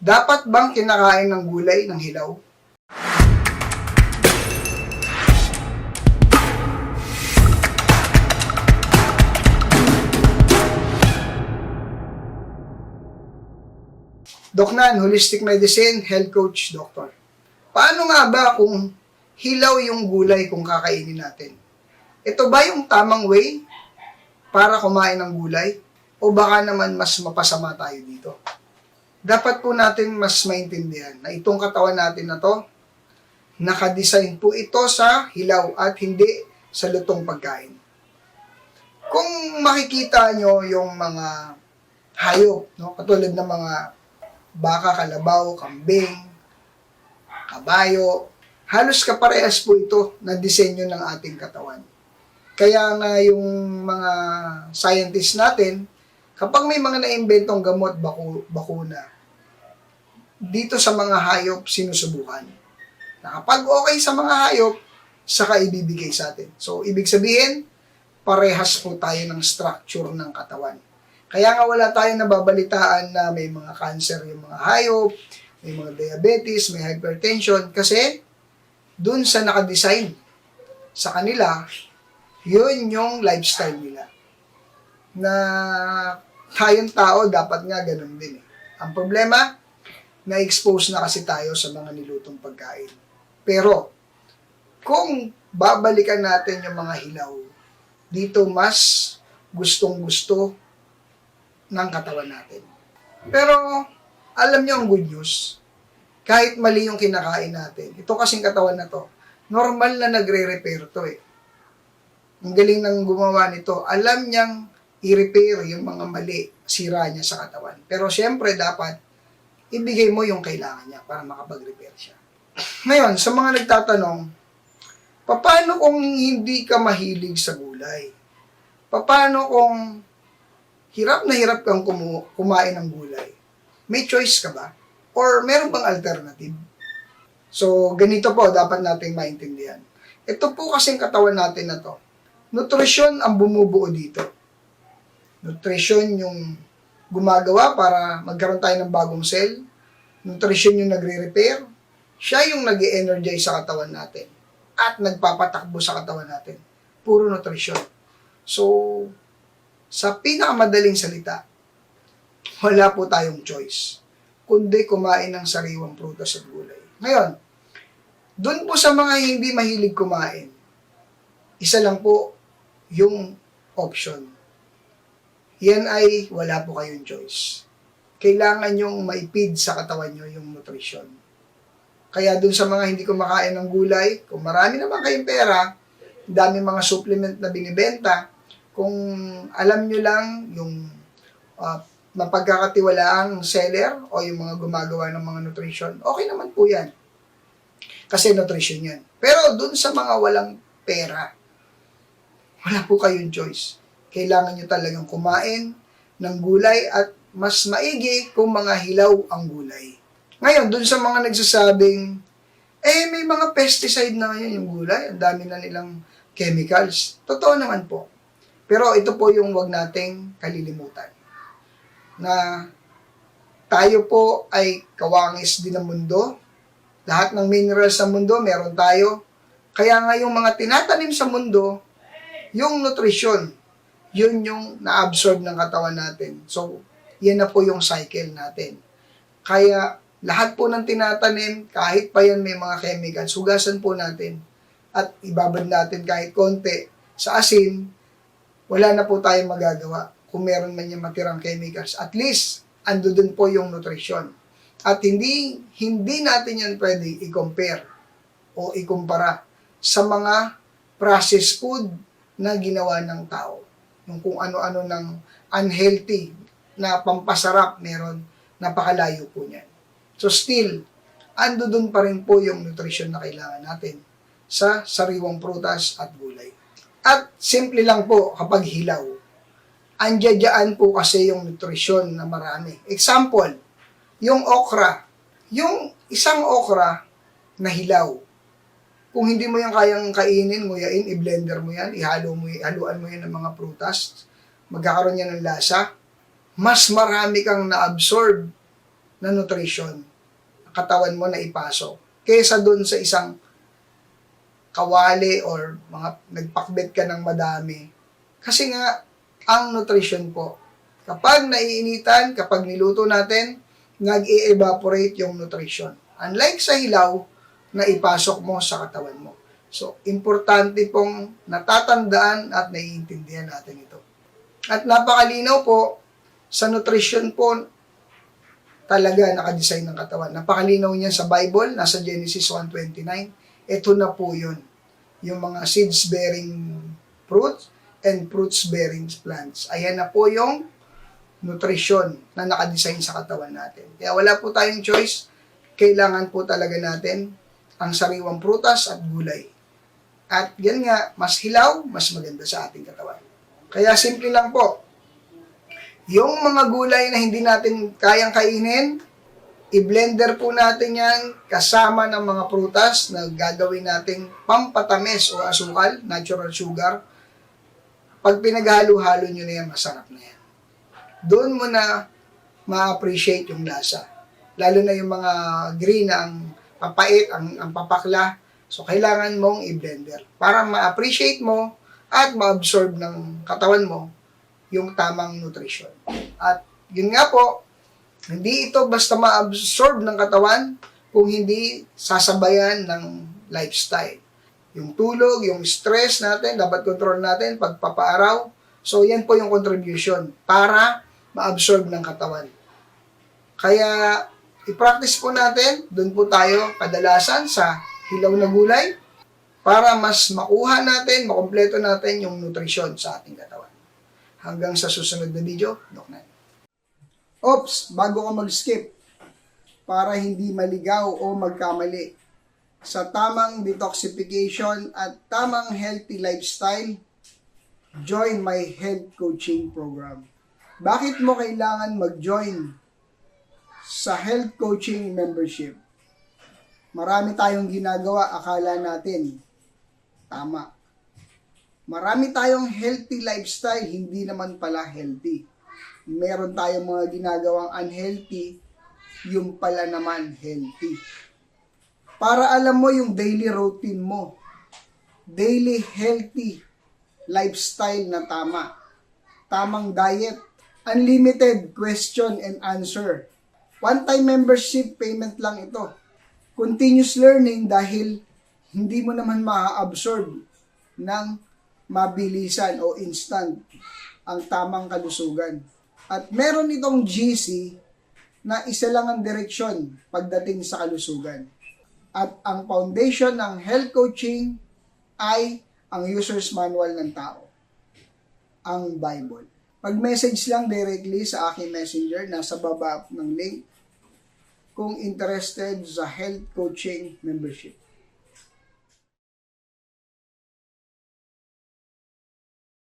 Dapat bang kinakain ng gulay ng hilaw? Doc Nan, Holistic Medicine, Health Coach, Doctor. Paano nga ba kung hilaw yung gulay kung kakainin natin? Ito ba yung tamang way para kumain ng gulay? O baka naman mas mapasama tayo dito? Dapat po natin mas maintindihan na itong katawan natin na to, nakadesign po ito sa hilaw at hindi sa lutong pagkain. Kung makikita nyo yung mga hayop, no? katulad ng mga baka, kalabaw, kambing, kabayo, halos kaparehas po ito na disenyo ng ating katawan. Kaya nga yung mga scientists natin, kapag may mga naimbentong gamot, baku, bakuna, dito sa mga hayop, sinusubukan. Na kapag okay sa mga hayop, saka ibibigay sa atin. So, ibig sabihin, parehas po tayo ng structure ng katawan. Kaya nga wala tayong nababalitaan na may mga cancer yung mga hayop, may mga diabetes, may hypertension, kasi dun sa nakadesign sa kanila, yun yung lifestyle nila. Na tayong tao, dapat nga ganun din eh. Ang problema, na-expose na kasi tayo sa mga nilutong pagkain. Pero, kung babalikan natin yung mga hilaw, dito mas gustong-gusto ng katawan natin. Pero, alam niyo ang good news, kahit mali yung kinakain natin, ito kasing katawan na to, normal na nagre-repair to eh. Ang galing ng gumawa nito, alam niyang i-repair yung mga mali, sira niya sa katawan. Pero syempre, dapat ibigay mo yung kailangan niya para makapag-repair siya. Ngayon, sa mga nagtatanong, paano kung hindi ka mahilig sa gulay? Paano kung hirap na hirap kang kumu- kumain ng gulay? May choice ka ba? Or meron bang alternative? So, ganito po dapat nating maintindihan. Ito po kasing katawan natin na to. Nutrisyon ang bumubuo dito. Nutrition yung gumagawa para magkaroon tayo ng bagong cell. Nutrition yung nagre-repair. Siya yung nag energize sa katawan natin. At nagpapatakbo sa katawan natin. Puro nutrition. So, sa pinakamadaling salita, wala po tayong choice. Kundi kumain ng sariwang prutas at gulay. Ngayon, doon po sa mga hindi mahilig kumain, isa lang po yung option. Yan ay wala po kayong choice. Kailangan yung maipid sa katawan nyo yung nutrition. Kaya dun sa mga hindi kumakain ng gulay, kung marami naman kayong pera, dami mga supplement na binibenta, kung alam nyo lang yung uh, mapagkakatiwalaang seller o yung mga gumagawa ng mga nutrition, okay naman po yan. Kasi nutrition yan. Pero dun sa mga walang pera, wala po kayong choice. Kailangan nyo talagang kumain ng gulay at mas maigi kung mga hilaw ang gulay. Ngayon, dun sa mga nagsasabing, eh, may mga pesticide na ngayon yung gulay. Ang dami na nilang chemicals. Totoo naman po. Pero ito po yung wag nating kalilimutan. Na tayo po ay kawangis din ng mundo. Lahat ng minerals sa mundo, meron tayo. Kaya nga yung mga tinatanim sa mundo, yung nutrition, yun yung na-absorb ng katawan natin. So, yan na po yung cycle natin. Kaya, lahat po ng tinatanim, kahit pa yan may mga chemicals, hugasan po natin. At ibabad natin kahit konti sa asin, wala na po tayong magagawa kung meron man yung matirang chemicals. At least, ando dun po yung nutrition. At hindi, hindi natin yan pwede i-compare o ikumpara sa mga processed food na ginawa ng tao. Yung kung ano-ano ng unhealthy na pampasarap meron, napakalayo po niyan. So still, ando dun pa rin po yung nutrition na kailangan natin sa sariwang prutas at gulay. At simple lang po kapag hilaw, andiyadyaan po kasi yung nutrition na marami. Example, yung okra. Yung isang okra na hilaw, kung hindi mo yan kayang kainin, nguyain, i-blender mo yan, ihalo mo, haluan mo yan ng mga prutas, magkakaroon yan ng lasa, mas marami kang na-absorb na nutrition katawan mo na ipasok kaysa dun sa isang kawali or mga nagpakbet ka ng madami. Kasi nga, ang nutrition po, kapag naiinitan, kapag niluto natin, nag-i-evaporate yung nutrition. Unlike sa hilaw, na ipasok mo sa katawan mo. So, importante pong natatandaan at naiintindihan natin ito. At napakalinaw po, sa nutrition po, talaga nakadesign ng katawan. Napakalinaw niya sa Bible, nasa Genesis 1.29. Ito na po yun. Yung mga seeds-bearing fruits and fruits-bearing plants. Ayan na po yung nutrition na nakadesign sa katawan natin. Kaya wala po tayong choice. Kailangan po talaga natin ang sariwang prutas at gulay. At yan nga, mas hilaw, mas maganda sa ating katawan. Kaya simple lang po, yung mga gulay na hindi natin kayang kainin, i-blender po natin yan kasama ng mga prutas na gagawin nating pampatamis o asukal, natural sugar. Pag pinaghalo-halo nyo na yan, masarap na yan. Doon mo na ma-appreciate yung lasa. Lalo na yung mga green na ang papait, ang, ang papakla. So, kailangan mong i-blender para ma-appreciate mo at ma-absorb ng katawan mo yung tamang nutrition. At yun nga po, hindi ito basta ma-absorb ng katawan kung hindi sasabayan ng lifestyle. Yung tulog, yung stress natin, dapat control natin, pagpapaaraw. So, yan po yung contribution para ma-absorb ng katawan. Kaya, i-practice po natin, doon po tayo kadalasan sa hilaw na gulay para mas makuha natin, makompleto natin yung nutrisyon sa ating katawan. Hanggang sa susunod na video, Doc Nan. Oops, bago ka mag-skip, para hindi maligaw o magkamali, sa tamang detoxification at tamang healthy lifestyle, join my health coaching program. Bakit mo kailangan mag-join sa health coaching membership? Marami tayong ginagawa, akala natin tama. Marami tayong healthy lifestyle, hindi naman pala healthy. Meron tayong mga ginagawang unhealthy, yung pala naman healthy. Para alam mo yung daily routine mo, daily healthy lifestyle na tama, tamang diet, unlimited question and answer. One-time membership payment lang ito. Continuous learning dahil hindi mo naman ma-absorb ng mabilisan o instant ang tamang kalusugan. At meron itong GC na isa lang ang direksyon pagdating sa kalusugan. At ang foundation ng health coaching ay ang user's manual ng tao, ang Bible. Mag-message lang directly sa aking messenger, nasa baba ng link, kung interested sa health coaching membership.